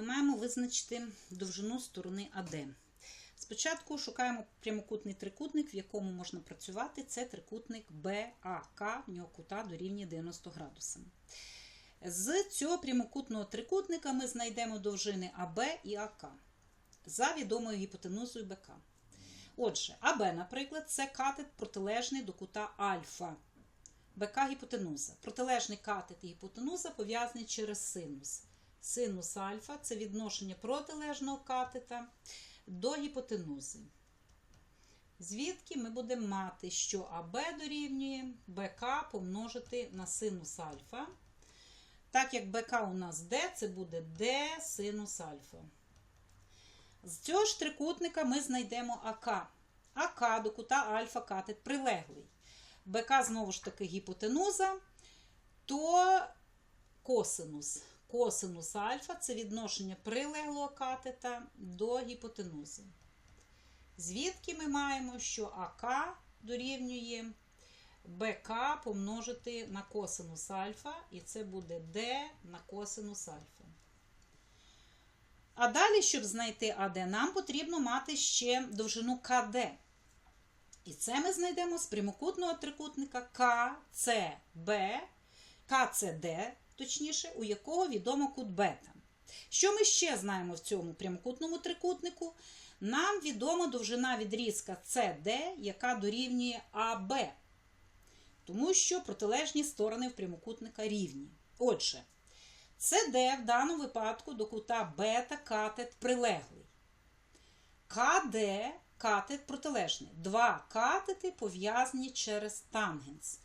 ми маємо визначити довжину сторони АД. Спочатку шукаємо прямокутний трикутник, в якому можна працювати. Це трикутник БАК, в нього кута дорівнює 90 градусам. З цього прямокутного трикутника ми знайдемо довжини АБ і АК за відомою гіпотенузою БК. Отже, АБ, наприклад, це катет протилежний до кута альфа. БК гіпотенуза. Протилежний катет і гіпотенуза пов'язані через синус. Синус альфа це відношення протилежного катета до гіпотенузи. Звідки ми будемо мати, що АБ дорівнює БК помножити на синус альфа. Так як БК у нас D, це буде D синус альфа. З цього ж трикутника ми знайдемо АК. АК до кута альфа катет прилеглий. БК знову ж таки гіпотенуза, то косинус. Косинус альфа це відношення прилеглого катета до гіпотенузи. Звідки ми маємо, що АК дорівнює БК помножити на косинус альфа, і це буде D на косинус альфа. А далі, щоб знайти АД, нам потрібно мати ще довжину КД. І це ми знайдемо з прямокутного трикутника КЦБ, КЦД, точніше, у якого відомо кут бета. Що ми ще знаємо в цьому прямокутному трикутнику? Нам відома довжина відрізка CD, яка дорівнює АБ, тому що протилежні сторони в прямокутника рівні. Отже, CD в даному випадку до кута бета катет прилеглий. КД катет протилежний. Два катети пов'язані через тангенс.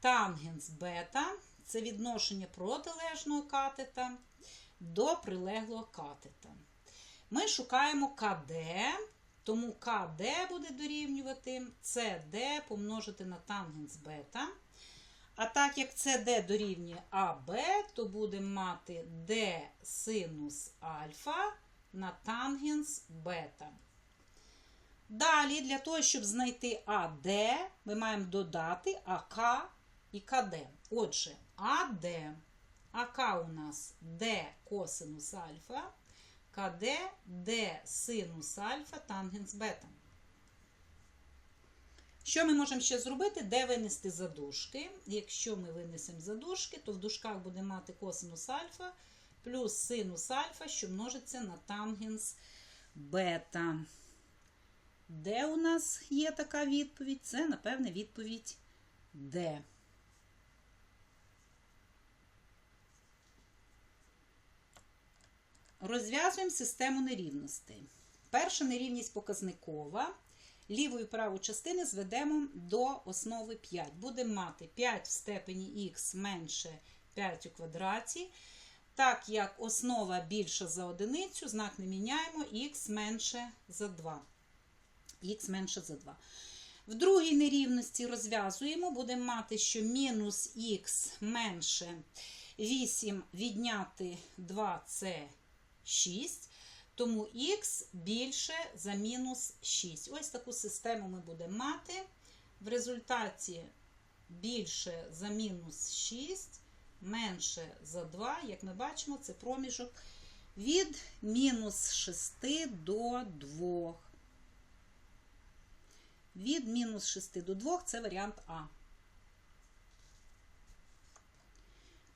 Тангенс бета це відношення протилежного катета до прилеглого катета. Ми шукаємо КД, тому КД буде дорівнювати CD помножити на тангенс бета. А так як CD дорівнює АБ, то будемо мати D синус альфа на тангенс бета. Далі, для того, щоб знайти АД, ми маємо додати АК і КД. Отже, АД, АК у нас D косинус альфа, КД D синус альфа тангенс бета. Що ми можемо ще зробити? Де винести задушки? Якщо ми винесемо задушки, то в дужках буде мати косинус альфа плюс синус альфа, що множиться на тангенс бета. Де у нас є така відповідь? Це, напевне, відповідь Д. Розв'язуємо систему нерівностей. Перша нерівність показникова. Ліву і праву частини зведемо до основи 5. Будемо мати 5 в степені х менше 5 у квадраті. Так як основа більша за одиницю, знак не міняємо, х менше за 2. Х менше за 2. В другій нерівності розв'язуємо, будемо мати, що мінус х менше 8 відняти 2 це 6. Тому х більше за мінус 6. Ось таку систему ми будемо мати. В результаті більше за мінус 6, менше за 2, як ми бачимо, це проміжок від мінус 6 до 2. Від мінус 6 до 2 це варіант А.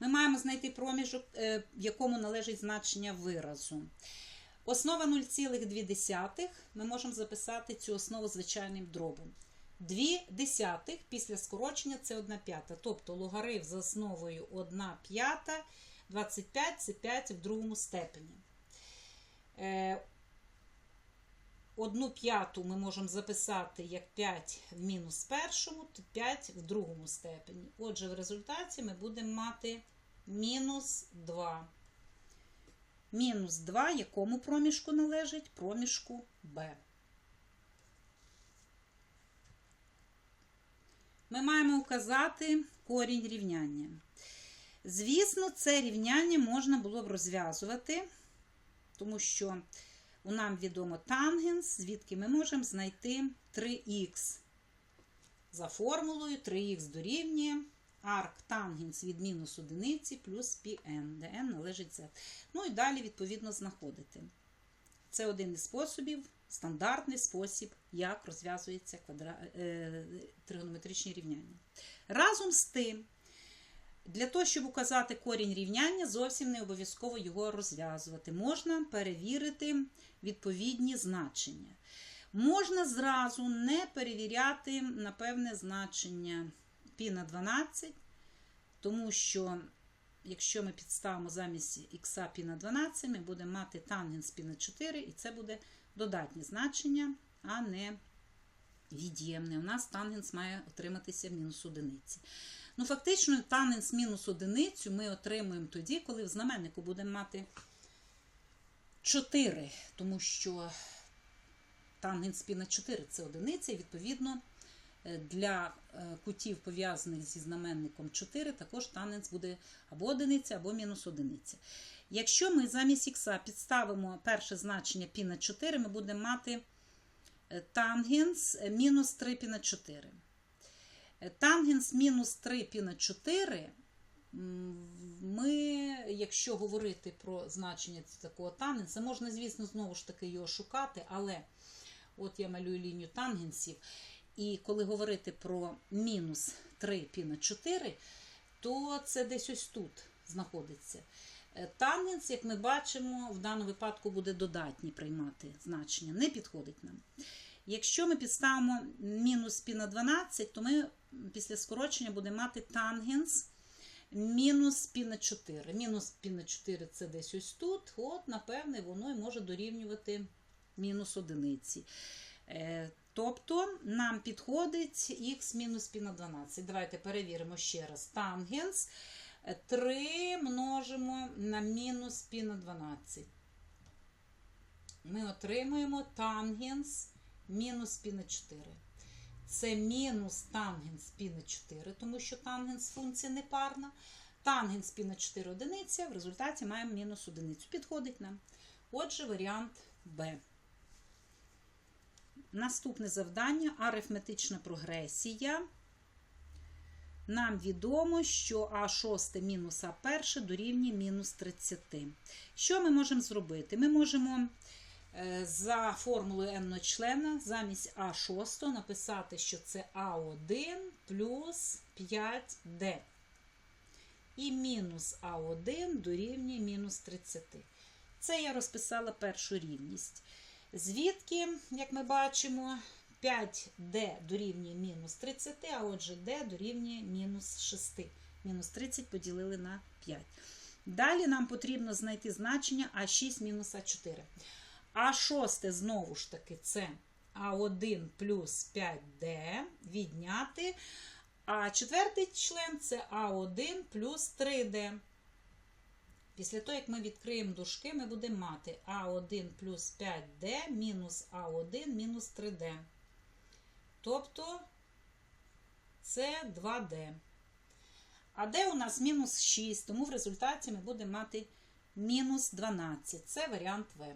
Ми маємо знайти проміжок, в якому належить значення виразу. Основа 0,2 ми можемо записати цю основу звичайним дробом. 2 десятих після скорочення це 1 п'ята. Тобто логарифм за основою 1 п'ята, 25 це 5 в другому степені. 1 п'яту ми можемо записати як 5 в мінус першому, то 5 в другому степені. Отже, в результаті ми будемо мати мінус 2. Мінус 2 якому проміжку належить? Проміжку Б. Ми маємо указати корінь рівняння. Звісно, це рівняння можна було б розв'язувати, тому що нам відомо тангенс, звідки ми можемо знайти 3х. За формулою 3х дорівнює арктангенс від мінус одиниці плюс πn, де n належить z. Ну і далі, відповідно, знаходити. Це один із способів, стандартний спосіб, як розв'язуються квадра... е, тригонометричні рівняння. Разом з тим, для того, щоб указати корінь рівняння, зовсім не обов'язково його розв'язувати. Можна перевірити відповідні значення. Можна зразу не перевіряти на певне значення π на 12, тому що, якщо ми підставимо замість х π на 12, ми будемо мати тангенс π на 4, і це буде додатнє значення, а не від'ємне. У нас тангенс має отриматися в мінус одиниці. Ну, фактично, тангенс мінус одиницю ми отримуємо тоді, коли в знаменнику будемо мати 4, тому що тангенс пі на 4 це одиниця, і відповідно е, для е, кутів, пов'язаних зі знаменником 4, також тангенс буде або одиниця, або мінус одиниця. Якщо ми замість х підставимо перше значення π на 4, ми будемо мати е, тангенс мінус 3 π на 4. Тангенс мінус 3 π на 4. Ми, якщо говорити про значення такого тангенса, можна, звісно, знову ж таки його шукати, але от я малюю лінію тангенсів, і коли говорити про мінус 3 π на 4, то це десь ось тут знаходиться. Е, Тангенс, як ми бачимо, в даному випадку буде додатні приймати значення, не підходить нам. Якщо ми підставимо мінус пі на 12, то ми після скорочення будемо мати тангенс мінус пі на 4. Мінус пі на 4 це десь ось тут. От, напевне, воно і може дорівнювати мінус одиниці. Е, тобто нам підходить х мінус пі на 12. Давайте перевіримо ще раз тангенс. 3 множимо на мінус пі на 12. Ми отримуємо тангенс мінус піни 4. Це мінус тангенс піни 4, тому що тангенс функції непарна. Тангенс піна 4 одиниця, в результаті маємо мінус одиницю. Підходить нам. Отже, варіант Б. Наступне завдання арифметична прогресія. Нам відомо, що А6 мінус А1 дорівнює мінус 30. Що ми можемо зробити? Ми можемо за формулою n члена замість А6 написати, що це А1 плюс 5D. І мінус А1 дорівнює мінус 30. Це я розписала першу рівність. Звідки, як ми бачимо, 5D дорівнює мінус 30, а отже D дорівнює мінус 6. Мінус 30 поділили на 5. Далі нам потрібно знайти значення А6 мінус А4. А6 знову ж таки це А1 плюс 5D відняти. А четвертий член це А1 плюс 3D. Після того, як ми відкриємо дужки, ми будемо мати А1 плюс 5D мінус А1 мінус 3D. Тобто це 2D. А D у нас мінус 6, тому в результаті ми будемо мати мінус 12. Це варіант В.